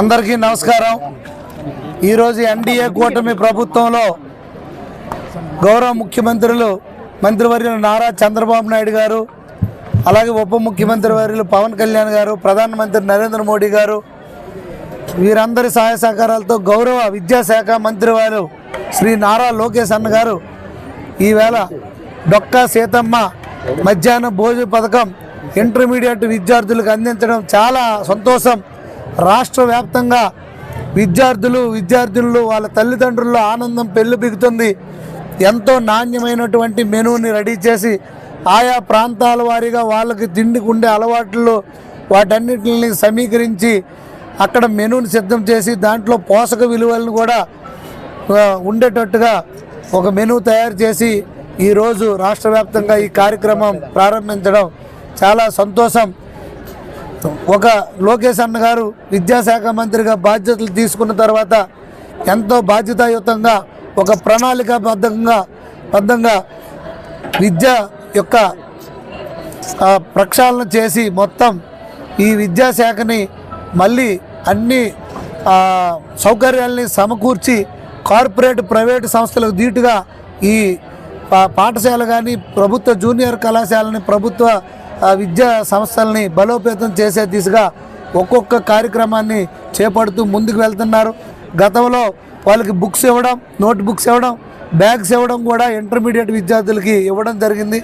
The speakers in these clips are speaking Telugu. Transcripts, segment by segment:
అందరికీ నమస్కారం. ఈరోజు ఎన్డీఏ కూటమి ప్రభుత్వంలో గౌరవ ముఖ్యమంత్రులు మంత్రివర్యులు నారా చంద్రబాబు నాయుడు గారు అలాగే ఉప ముఖ్యమంత్రి వర్యులు పవన్ కళ్యాణ్ గారు ప్రధానమంత్రి నరేంద్ర మోడీ గారు వీరందరి సహాయ సహకారాలతో గౌరవ విద్యాశాఖ మంత్రి వారు శ్రీ నారా లోకేష్ అన్న గారు ఈవేళ డొక్కా సీతమ్మ మధ్యాహ్న భోజన పథకం ఇంటర్మీడియట్ విద్యార్థులకు అందించడం చాలా సంతోషం. రాష్ట్ర వ్యాప్తంగా విద్యార్థులు విద్యార్థినులు వాళ్ళ తల్లిదండ్రుల్లో ఆనందం పెళ్ళిపిగుతుంది ఎంతో నాణ్యమైనటువంటి మెనూని రెడీ చేసి ఆయా ప్రాంతాల వారీగా వాళ్ళకి తిండికి ఉండే అలవాట్లు వాటన్నిటిని సమీకరించి అక్కడ మెనూని సిద్ధం చేసి దాంట్లో పోషక విలువలను కూడా ఉండేటట్టుగా ఒక మెనూ తయారు చేసి ఈరోజు రాష్ట్ర వ్యాప్తంగా ఈ కార్యక్రమం ప్రారంభించడం చాలా సంతోషం. ఒక లోకేష్ అన్న గారు విద్యాశాఖ మంత్రిగా బాధ్యతలు తీసుకున్న తర్వాత ఎంతో బాధ్యతాయుతంగా ఒక ప్రణాళికాబద్ధంగా బద్ధంగా విద్య యొక్క ప్రక్షాళన చేసి మొత్తం ఈ విద్యాశాఖని మళ్ళీ అన్ని సౌకర్యాల్ని సమకూర్చి కార్పొరేట్ ప్రైవేటు సంస్థలకు ధీటుగా ఈ పాఠశాల కానీ ప్రభుత్వ జూనియర్ కళాశాలని ప్రభుత్వ విద్యా సంస్థల్ని బలోపేతం చేసే దిశగా ఒక్కొక్క కార్యక్రమాన్ని చేపడుతూ ముందుకు వెళ్తున్నారు. గతంలో వాళ్ళకి బుక్స్ ఇవ్వడం నోట్ బుక్స్ ఇవ్వడం బ్యాగ్స్ ఇవ్వడం కూడా ఇంటర్మీడియట్ విద్యార్థులకి ఇవ్వడం జరిగింది.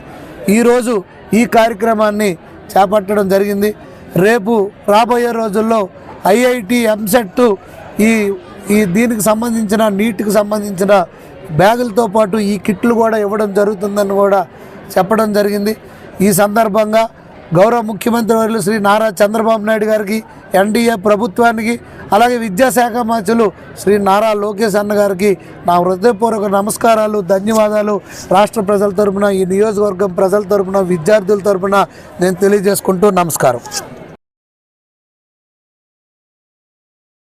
ఈరోజు ఈ కార్యక్రమాన్ని చేపట్టడం జరిగింది. రేపు రాబోయే రోజుల్లో ఐఐటి ఎంసెట్ ఈ ఈ దీనికి సంబంధించిన నీట్కి సంబంధించిన బ్యాగులతో పాటు ఈ కిట్లు కూడా ఇవ్వడం జరుగుతుందని కూడా చెప్పడం జరిగింది. ఈ సందర్భంగా గౌరవ ముఖ్యమంత్రి వర్యులు శ్రీ నారా చంద్రబాబు నాయుడు గారికి ఎన్డీఏ ప్రభుత్వానికి అలాగే విద్యాశాఖ మంత్రులు శ్రీ నారా లోకేష్ అన్న గారికి నా హృదయపూర్వక నమస్కారాలు ధన్యవాదాలు. రాష్ట్ర ప్రజల తరపున ఈ నియోజకవర్గం ప్రజల తరపున విద్యార్థుల తరపున నేను తెలియజేసుకుంటూ నమస్కారం.